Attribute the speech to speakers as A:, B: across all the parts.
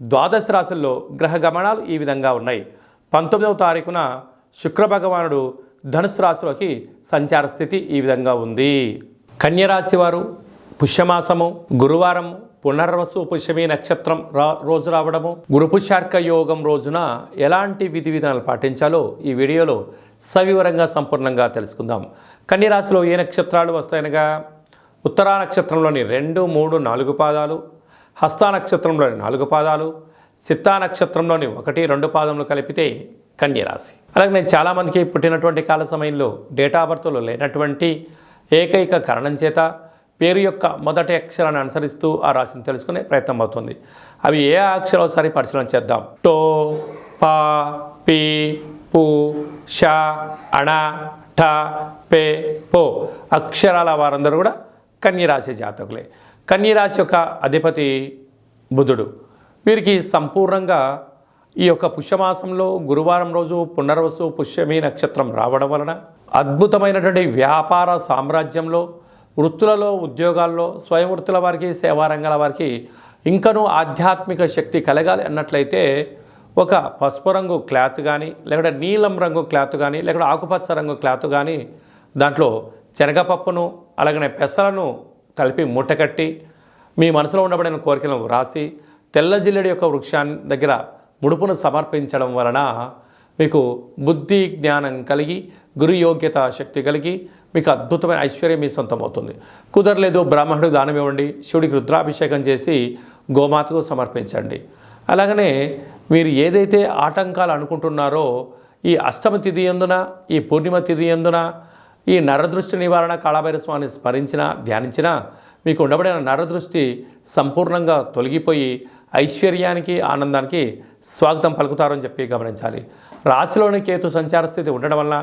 A: ద్వాదశ రాశుల్లో గ్రహ గమనాలు ఈ విధంగా ఉన్నాయి. పంతొమ్మిదవ తారీఖున శుక్ర భగవానుడు ధనుసు రాశిలోకి సంచార స్థితి ఈ విధంగా ఉంది. కన్యరాశి వారు పుష్యమాసము గురువారం పునర్వసు పుష్యమి నక్షత్రం రా రోజు రావడము గురుపుషార్క యోగం రోజున ఎలాంటి విధి విధానాలు పాటించాలో ఈ వీడియోలో సవివరంగా సంపూర్ణంగా తెలుసుకుందాం. కన్యరాశిలో ఏ నక్షత్రాలు వస్తాయనగా ఉత్తరా నక్షత్రంలోని రెండు మూడు నాలుగు పాదాలు హస్తా నక్షత్రంలోని నాలుగు పాదాలు సిత్తా నక్షత్రంలోని ఒకటి రెండు పాదములు కలిపితే కన్యరాశి. అలాగే నేను చాలామందికి పుట్టినటువంటి కాల సమయంలో డేటా బర్త్లో లేనటువంటి ఏకైక కారణం చేత పేరు యొక్క మొదటి అక్షరాన్ని అనుసరిస్తూ ఆ రాశిని తెలుసుకునే ప్రయత్నం అవుతుంది. అవి ఏ అక్షరాలు సరి పరిశీలన చేద్దాం. టో పా పి పు ష అణ ఠ పే పో అక్షరాల వారందరూ కూడా కన్యరాశి జాతకులే. కన్యరాశి యొక్క అధిపతి బుధుడు. వీరికి సంపూర్ణంగా ఈ యొక్క పుష్యమాసంలో గురువారం రోజు పునర్వసు పుష్యమి నక్షత్రం రావడం వలన అద్భుతమైనటువంటి వ్యాపార సామ్రాజ్యంలో వృత్తులలో ఉద్యోగాల్లో స్వయం వృత్తుల వారికి సేవారంగాల వారికి ఇంకనూ ఆధ్యాత్మిక శక్తి కలగాలి అన్నట్లయితే ఒక పసుపు రంగు క్లాత్ కానీ లేకుంటే నీలం రంగు క్లాత్ కానీ లేకుంటే ఆకుపచ్చ రంగు క్లాత్ కానీ దాంట్లో శనగపప్పును అలాగనే పెసలను కలిపి మూటకట్టి మీ మనసులో ఉండబడిన కోరికలను వ్రాసి తెల్ల జిల్లెడి యొక్క వృక్షాన్ని దగ్గర ముడుపును సమర్పించడం వలన మీకు బుద్ధి జ్ఞానం కలిగి గురు యోగ్యత శక్తి కలిగి మీకు అద్భుతమైన ఐశ్వర్యం మీ సొంతం అవుతుంది కుదరలేదు బ్రాహ్మణుడికి దానం ఇవ్వండి శివుడికి రుద్రాభిషేకం చేసి గోమాతకు సమర్పించండి. అలాగనే మీరు ఏదైతే ఆటంకాలు అనుకుంటున్నారో ఈ అష్టమ తిథి ఎందున ఈ పూర్ణిమ తిథి ఎందున ఈ నరదృష్టి నివారణ కాళభైర స్వామిని స్మరించినా ధ్యానించినా మీకు ఉండబడిన నరదృష్టి సంపూర్ణంగా తొలగిపోయి ఐశ్వర్యానికి ఆనందానికి స్వాగతం పలుకుతారని చెప్పి గమనించాలి. రాశిలోని కేతు సంచార స్థితి ఉండడం వల్ల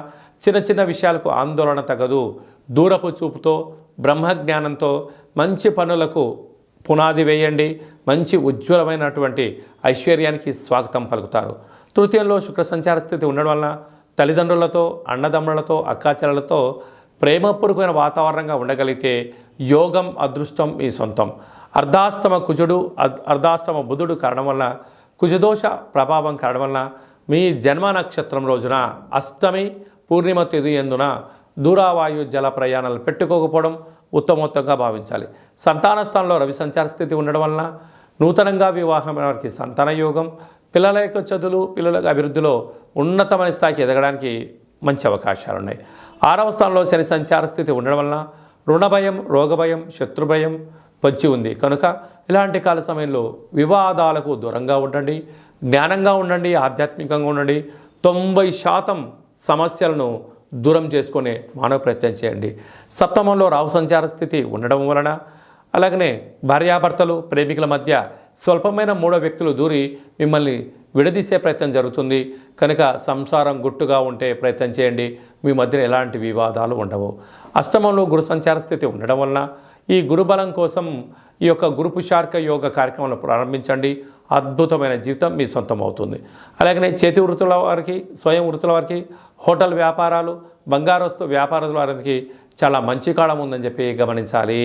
A: చిన్న చిన్న విషయాలకు ఆందోళన తగదు. దూరపు చూపుతో బ్రహ్మజ్ఞానంతో మంచి పనులకు పునాది వేయండి. మంచి ఉజ్వలమైనటువంటి ఐశ్వర్యానికి స్వాగతం పలుకుతారు. తృతీయంలో శుక్ర సంచార స్థితి ఉండడం వలన తల్లిదండ్రులతో అన్నదమ్ములతో అక్కాచెల్లలతో ప్రేమపూర్వకమైన వాతావరణంగా ఉండగలిగితే యోగం అదృష్టం మీ సొంతం. అర్ధాష్టమ కుజుడు అర్ధ- అర్ధాష్టమ బుధుడు కారణం వల్ల కుజదోష ప్రభావం కారణం వలన మీ జన్మ నక్షత్రం రోజున అష్టమి పూర్ణిమ తిథి ఎందున దూరావాయు జల ప్రయాణాలు పెట్టుకోకపోవడం ఉత్తమోత్తంగా భావించాలి. సంతాన స్థానంలో రవి సంచార స్థితి ఉండడం వలన నూతనంగా వివాహమైన వారికి సంతాన యోగం పిల్లల యొక్క చదువులు పిల్లల అభివృద్ధిలో ఉన్నతమైన స్థాయికి ఎదగడానికి మంచి అవకాశాలు ఉన్నాయి ఆరవ స్థానంలో శని సంచార స్థితి ఉండడం వలన రుణ భయం రోగభయం శత్రుభయం శత్రు వచ్చి ఉంది. కనుక ఇలాంటి కాల సమయంలో వివాదాలకు దూరంగా ఉండండి జ్ఞానంగా ఉండండి ఆధ్యాత్మికంగా ఉండండి తొంభై శాతం సమస్యలను దూరం చేసుకునే మానవ ప్రయత్నం చేయండి. సప్తమంలో రావు సంచార స్థితి ఉండడం వలన అలాగనే భార్యాభర్తలు ప్రేమికుల మధ్య స్వల్పమైన మూడో వ్యక్తులు దూరి మిమ్మల్ని విడదీసే ప్రయత్నం జరుగుతుంది. కనుక సంసారం గుట్టుగా ఉంటే ప్రయత్నం చేయండి. మీ మధ్య ఎలాంటి వివాదాలు ఉండవు. అష్టమంలో గురు సంచార స్థితి ఉండడం వలన ఈ గురుబలం కోసం ఈ యొక్క గురుపుషార్క యోగ కార్యక్రమాలు ప్రారంభించండి. అద్భుతమైన జీవితం మీ సొంతం అవుతుంది అలాగనే చేతి వృత్తుల వారికి స్వయం వృత్తుల వారికి హోటల్ వ్యాపారాలు బంగారస్తు వ్యాపారుల వారికి చాలా మంచి కాలం ఉందని చెప్పి గమనించాలి.